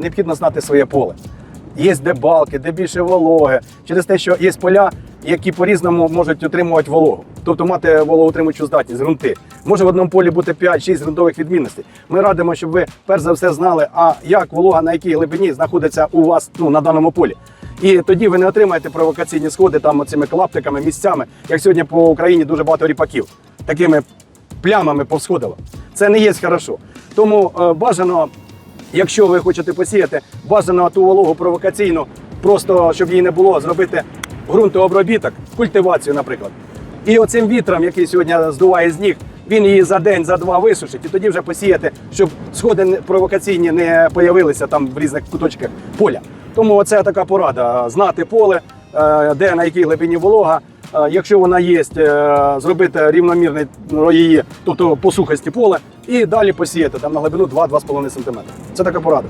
Необхідно знати своє поле. Є де балки, де більше вологи, через те, що є поля, які по-різному можуть отримувати вологу, тобто мати вологоутримуючу здатність, ґрунти. Може в одному полі бути 5-6 ґрунтових відмінностей. Ми радимо, щоб ви перш за все знали, а як волога на якій глибині знаходиться у вас ну, на даному полі. І тоді ви не отримаєте провокаційні сходи там цими клаптиками, місцями, як сьогодні по Україні дуже багато ріпаків, такими плямами повсходило. Це не є хорошо. Тому е, бажано Якщо ви хочете посіяти, бажано ту вологу провокаційну, просто щоб її не було, зробити ґрунтообробіток, культивацію, наприклад. І оцим вітром, який сьогодні здуває з ніг, він її за день, за два висушить, і тоді вже посіяти, щоб сходи провокаційні не появилися там в різних куточках поля. Тому це така порада: знати поле, е, де на якій глибині волога. Е, Якщо вона є, е, зробити рівномірне ну, її, тобто по сухості поле, і далі посіяти там на глибину 2-2,5 см. Це така порада.